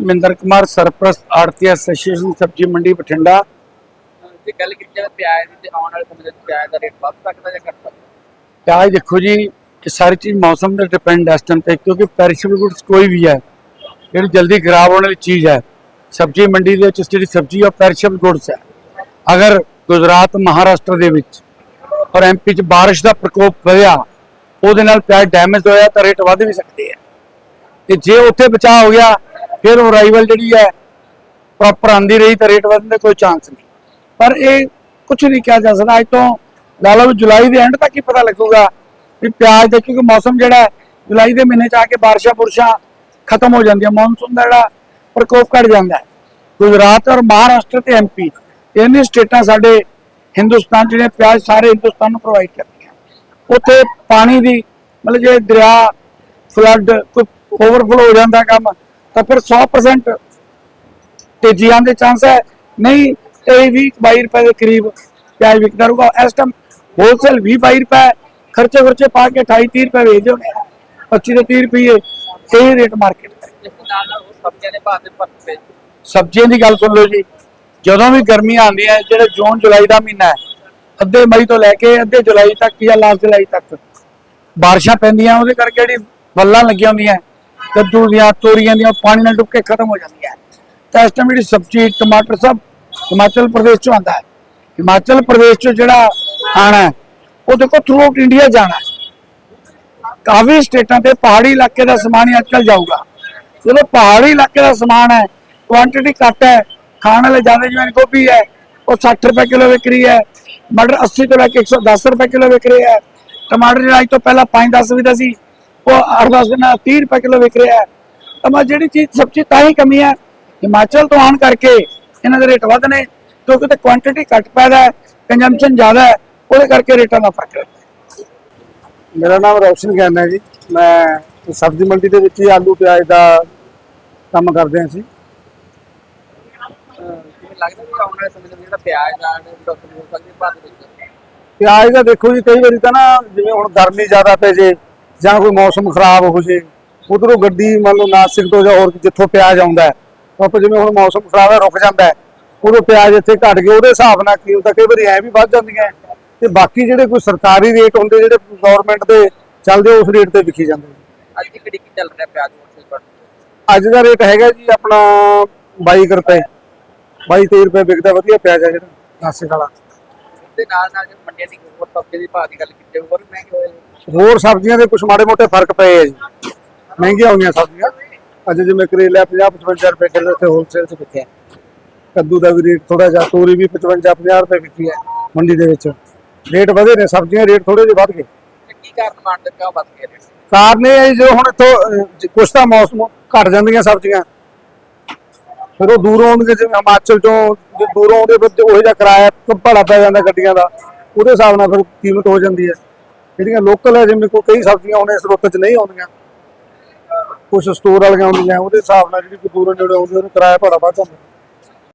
ਮਹਿੰਦਰ ਕੁਮਾਰ ਸਰਪ੍ਰਸਤ ਆੜਤੀ ਐਸੋਸੀਏਸ਼ਨ ਸਬਜ਼ੀ ਮੰਡੀ ਬਠਿੰਡਾ। ਜੇ ਗੱਲ ਕੀਤੀ ਜਾਵੇ ਪਿਆਜ਼ ਦੀ ਤੇ ਆਉਣ ਵਾਲੇ ਸਮੇਂ ਦੇ ਵਿੱਚ ਪਿਆਜ਼ ਦਾ ਰੇਟ ਵੱਧ ਸਕਦਾ ਜਾਂ ਘਟ ਸਕਦਾ? ਪਿਆਜ਼ ਦੇਖੋ ਜੀ ਇਹ ਸਾਰੀ ਚੀਜ਼ ਮੌਸਮ ਤੇ ਡਿਪੈਂਡ ਹੈ ਇਸ ਤੇ ਕਿਉਂਕਿ ਪੈਰਿਸ਼ੇਬਲ ਗੁੱਡਸ ਕੋਈ ਵੀ ਹੈ ਜਿਹੜੀ ਜਲਦੀ ਖਰਾਬ ਹੋਣ ਵਾਲੀ ਚੀਜ਼ ਹੈ ਸਬਜ਼ੀ ਮੰਡੀ ਦੇ ਵਿੱਚ ਜਿਹੜੀ ਸਬਜ਼ੀ ਉਹ ਪੈਰਿਸ਼ੇਬਲ ਗੁੱਡਸ ਹੈ। ਅਗਰ ਗੁਜਰਾਤ ਮਹਾਰਾਸ਼ਟਰ ਦੇ ਵਿੱਚ ਔਰ ਐਮਪੀ ਚ ਬਾਰਿਸ਼ ਦਾ ਪ੍ਰਕੋਪ ਵਧਿਆ ਉਹਦੇ ਨਾਲ ਪਿਆਜ਼ ਡੈਮੇਜ ਹੋਇਆ ਤਾਂ ਰੇਟ ਵੱਧ ਵੀ ਸਕਦੇ ਆ ਤੇ ਜੇ ਉੱਥੇ ਬਚਾਅ ਹੋ ਗਿਆ ਫਿਰ ਉਹ ਰਾਈਵਲ ਜਿਹੜੀ ਹੈ ਪ੍ਰੋਪਰ ਆਂਦੀ ਰਹੀ ਤਾਂ ਰੇਟ ਵਧਣ ਦਾ ਕੋਈ ਚਾਂਸ ਨਹੀਂ। ਪਰ ਇਹ ਕੁਝ ਨਹੀਂ ਕਿਹਾ ਜਾ ਸਕਦਾ। ਅੱਜ ਤੋਂ ਲਾ ਲਓ ਜੁਲਾਈ ਦੇ ਐਂਡ ਤੱਕ ਹੀ ਪਤਾ ਲੱਗੂਗਾ ਵੀ ਪਿਆਜ਼ ਦਾ, ਕਿਉਂਕਿ ਮੌਸਮ ਜਿਹੜਾ ਜੁਲਾਈ ਦੇ ਮਹੀਨੇ ਚ ਆ ਕੇ ਬਾਰਿਸ਼ਾਂ ਬੁਰਸ਼ਾਂ ਖਤਮ ਹੋ ਜਾਂਦੀਆਂ। ਮੌਨਸੂਨ ਦਾ ਜਿਹੜਾ ਪ੍ਰਕੋਪ ਘਟ ਜਾਂਦਾ ਹੈ। ਗੁਜਰਾਤ ਔਰ ਮਹਾਰਾਸ਼ਟਰ ਤੇ ਐਮਪੀ ਇਹਨੇ ਸਟੇਟਾਂ ਸਾਡੇ ਹਿੰਦੁਸਤਾਨ ਜਿਹੜੇ ਪਿਆਜ਼ ਸਾਰੇ ਹਿੰਦੁਸਤਾਨ ਨੂੰ ਪ੍ਰੋਵਾਈਡ ਕਰਦੀਆਂ। ਉੱਥੇ ਪਾਣੀ ਦੀ, ਮਤਲਬ ਜੇ ਦਰਿਆ ਫਲੱਡ ਕੋਈ ਓਵਰਫਲੋ ਹੋ ਜਾਂਦਾ ਕੰਮ ਤਾਂ ਫਿਰ 100% ਤੇਜ਼ੀ ਆਉਣ ਦੇ ਚਾਂਸ ਹੈ। ਨਹੀਂ ਤੇ 20 22 ਰੁਪਏ ਦੇ ਕਰੀਬ ਪਿਆਜ਼ ਵਿਕਦਾ ਰਹੂਗਾ। ਇਸ ਟਾਈਮ ਹੋਲਸੇਲ 20 22 ਰੁਪਏ ਖਰਚੇ ਖਰਚੇ ਪਾ ਕੇ 28 30 ਰੁਪਏ ਵੇਚਦੇ ਹੋਣੇ ਆ। 25 ਤੋਂ 30 ਰੁਪਏ ਇਹ ਰੇਟ ਮਾਰਕੀਟ ਦਾ ਦੇ ਉਹ ਸਬਜ਼ੀਆਂ ਦੇ ਦੇ ਦੀ ਗੱਲ ਸੁਣ ਲਓ ਜੀ ਜਦੋਂ ਵੀ ਗਰਮੀਆਂ ਆਉਂਦੀਆਂ ਜਿਹੜੇ ਜੂਨ ਜੁਲਾਈ ਦਾ ਮਹੀਨਾ ਹੈ ਅੱਧੇ ਮਈ ਤੋਂ ਲੈ ਕੇ ਅੱਧੇ ਜੁਲਾਈ ਤੱਕ ਜਾਂ ਲਾਸਟ ਜੁਲਾਈ ਤੱਕ ਬਾਰਿਸ਼ਾਂ ਪੈਂਦੀਆਂ ਉਹਦੇ ਕਰਕੇ ਜਿਹੜੀ ਬੱਲਾਂ ਲੱਗੀਆਂ ਹੁੰਦੀਆਂ ਕੱਦੂ ਦੀਆਂ, ਤੋਰੀਆਂ ਦੀਆਂ, ਪਾਣੀ ਨਾਲ ਡੁੱਬ ਕੇ ਖਤਮ ਹੋ ਜਾਂਦੀਆਂ। ਤਾਂ ਇਸ ਟਾਈਮ ਜਿਹੜੀ ਸਬਜ਼ੀ, ਟਮਾਟਰ ਸਭ ਹਿਮਾਚਲ ਪ੍ਰਦੇਸ਼ ਚੋਂ ਆਉਂਦਾ ਹੈ। ਹਿਮਾਚਲ ਪ੍ਰਦੇਸ਼ ਚੋਂ ਜਿਹੜਾ ਆਣਾ ਉਹ ਦੇਖੋ ਥਰੂ ਆਊਟ ਇੰਡੀਆ ਜਾਣਾ ਕਾਫੀ ਸਟੇਟਾਂ ਤੇ ਪਹਾੜੀ ਇਲਾਕੇ ਦਾ ਸਮਾਨ ਹੀ ਅੱਜਕੱਲ ਜਾਊਗਾ। ਜਦੋਂ ਪਹਾੜੀ ਇਲਾਕੇ ਦਾ ਸਮਾਨ ਹੈ ਕੁਆਂਟੀਟੀ ਘੱਟ ਹੈ, ਖਾਣ ਵਾਲੇ ਜ਼ਿਆਦਾ ਜਿਵੇਂ ਗੋਭੀ ਹੈ, ਉਹ 60 ਰੁਪਏ ਕਿਲੋ ਵਿਕਰੀ ਹੈ, ਮਟਰ 80 ਤੋਂ ਲੈ ਕੇ 110 ਰੁਪਏ ਕਿਲੋ ਵਿਕ ਰਿਹਾ ਹੈ। ਟਮਾਟਰ ਜਿਹੜਾ ਅੱਜ ਤੋਂ ਪਹਿਲਾਂ 5-10 ਵੀ ਦਾ ਸੀ ਉਹ 8-10 ਦਿਨ 30 ਰੁਪਏ ਕਿਲੋ ਵਿਕ ਰਿਹਾ ਹੈ। ਤਾਂ ਮੈਂ ਜਿਹੜੀ ਚੀਜ਼ ਸਬਜ਼ੀ ਤਾਂ ਹੀ ਕਮੀ ਹੈ। ਹਿਮਾਚਲ ਤੋਂ ਆਉਣ ਕਰਕੇ ਇਹਨਾਂ ਦੇ ਰੇਟ ਵੱਧ ਨੇ ਕਿਉਂਕਿ ਤੇ ਕੁਆਂਟੀਟੀ ਘੱਟ ਪੈਦਾ ਹੈ ਕੰਜੰਪਸ਼ਨ ਜ਼ਿਆਦਾ ਹੈ ਉਹਦੇ ਕਰਕੇ ਰੇਟਾਂ ਦਾ ਫ਼ਰਕ ਹੈ। ਮੇਰਾ ਨਾਮ ਰੌਸ਼ਨ ਗਿਆਨ ਹੈ ਜੀ। ਮੈਂ ਸਬਜ਼ੀ ਮੰਡੀ ਦੇ ਵਿੱਚ ਹੀ ਆਲੂ ਪਿਆਜ਼ ਦਾ ਕੰਮ ਕਰਦੇ ਹਾਂ ਅਸੀਂ ਲੱਗਦਾ ਵੀ ਆਉਣ ਵਾਲੇ ਸਮੇਂ ਦੇ ਜਿਹੜਾ ਪਿਆਜ਼ ਦਾ ਰੇਟ ਹੋ ਸਕਦੀ ਭਾਅ ਦੇ ਵਿੱਚ ਪਿਆਜ਼ ਦਾ ਦੇਖੋ ਜੀ ਕਈ ਵਾਰੀ ਤਾਂ ਨਾ ਜਿਵੇਂ ਹੁਣ ਗਰਮੀ ਜ਼ਿਆਦਾ ਪੈ ਜੇ ਜਾਂ ਕੋਈ ਮੌਸਮ ਖਰਾਬ ਹੋ ਜੇ ਉਧਰੋਂ ਗੱਡੀ ਮੰਨ ਲਓ ਨਾਸਿਕ ਤੋਂ ਜਾਂ ਹੋਰ ਜਿੱਥੋਂ ਪਿਆਜ਼ ਆਉਂਦਾ ਆਪਾਂ ਜਿਵੇਂ ਹੁਣ ਮੌਸਮ ਖਰਾਬ ਹੈ ਰੁਕ ਜਾਂਦਾ ਉਦੋਂ ਪਿਆਜ਼ ਇੱਥੇ ਘਟ ਗਏ ਉਹਦੇ ਹਿਸਾਬ ਨਾਲ ਕੀ ਹੁੰਦਾ ਕਈ ਵਾਰੀ ਐ ਵੀ ਵੱਧ ਜਾਂਦੀਆਂ। ਤੇ ਬਾਕੀ ਜਿਹੜੇ ਕੋਈ ਸਰਕਾਰੀ ਰੇਟ ਹੁੰਦੇ ਜਿਹੜੇ ਗਵਰਨਮੈਂਟ ਦੇ ਚੱਲਦੇ ਉਸ ਰੇਟ ਤੇ ਵਿਕੀ ਜਾਂਦੇ। ਅੱਜ ਦੀ ਘੜੀ ਕੀ ਚੱਲ ਰਿਹਾ ਪਿਆਜ਼ ਅੱਜ ਦਾ ਰੇਟ ਹੈਗਾ ਜੀ ਆਪਣਾ 22 ਕੁ ਰੁਪਏ 22 23 ਰੁਪਏ ਵਿਕਦਾ ਵਧੀਆ ਪਿਆਜ਼ ਹੈ ਜਿਹੜਾ ਨਾਸਿਕ ਵਾਲਾ ਦੇ ਨਾਲ ਨਾਲ ਜੇ ਮੰਡੀਆਂ ਦੀ ਹੋਰ ਸਬਜ਼ੀ ਦੀ ਭਾਅ ਦੀ ਗੱਲ ਕੀਤੀ ਹੋਰ ਮਹਿੰਗੇ ਹੋਏ। ਹੋਰ ਸਬਜ਼ੀਆਂ ਦੇ ਕੁਝ ਮਾੜੇ ਮੋਟੇ ਫ਼ਰਕ ਪਏ ਆ ਜੀ। ਮਹਿੰਗੀਆਂ ਹੋਈਆਂ ਸਬਜ਼ੀਆਂ। ਅੱਜ ਜਿਵੇਂ ਕਰੇਲਾ 50 55 ਰੁਪਏ ਕਿਲੋ ਤੇ ਹੋਲਸੇਲ 'ਚ ਵਿਕਿਆ। ਕੱਦੂ ਦਾ ਵੀ ਰੇਟ ਥੋੜਾ ਜਿਹਾ ਤੋਰੀ ਵੀ 55 50 ਰੁਪਏ ਵਿਕੀ ਹੈ ਮੰਡੀ ਦੇ ਵਿੱਚ। ਰੇਟ ਵਧੇ ਨੇ ਸਬਜ਼ੀਆਂ ਰੇਟ ਥੋੜੇ ਜਿਹੇ ਵੱਧ ਗਏ। ਕੀ ਕਾਰਨ ਮੰਨ ਦੇ ਕਿਉਂ ਵੱਧ ਗਏ ਕਾਰਨ ਇਹ ਹੈ ਜੀ, ਹੁਣ ਇੱਥੋਂ ਕੁਝ ਤਾਂ ਮੌਸਮ ਘਟ ਜਾਂਦੀਆਂ ਸਬਜ਼ੀਆਂ। ਫਿਰ ਉਹ ਦੂਰੋਂ ਆਉਂਦੇ ਜਿਵੇਂ ਹਿਮਾਚਲ ਚੋਂ ਜੇ ਦੂਰੋਂ ਆਉਂਦੇ ਫਿਰ ਉਹ ਜਿਹਾ ਕਿਰਾਇਆ ਭਾੜਾ ਪੈ ਜਾਂਦਾ ਗੱਡੀਆਂ ਦਾ। ਉਹਦੇ ਹਿਸਾਬ ਨਾਲ ਫਿਰ ਕੀਮਤ ਹੋ ਜਾਂਦੀ ਹੈ। ਜਿਹੜੀਆਂ ਲੋਕਲ ਹੈ, ਜਿਵੇਂ ਕੋਈ ਕਈ ਸਬਜ਼ੀਆਂ ਹੁਣ ਇਸ ਰੁੱਤ 'ਚ ਨਹੀਂ ਆਉਂਦੀਆਂ। ਕੁਝ ਸਟੋਰ ਵਾਲੀਆਂ ਆਉਂਦੀਆਂ, ਉਹਦੇ ਹਿਸਾਬ ਨਾਲ ਜਿਹੜੀ ਦੂਰੋਂ ਨੇੜੇ ਆਉਂਦੀ, ਉਹਨੂੰ ਕਿਰਾਇਆ ਭਾੜਾ ਵੱਧ ਜਾਂਦਾ।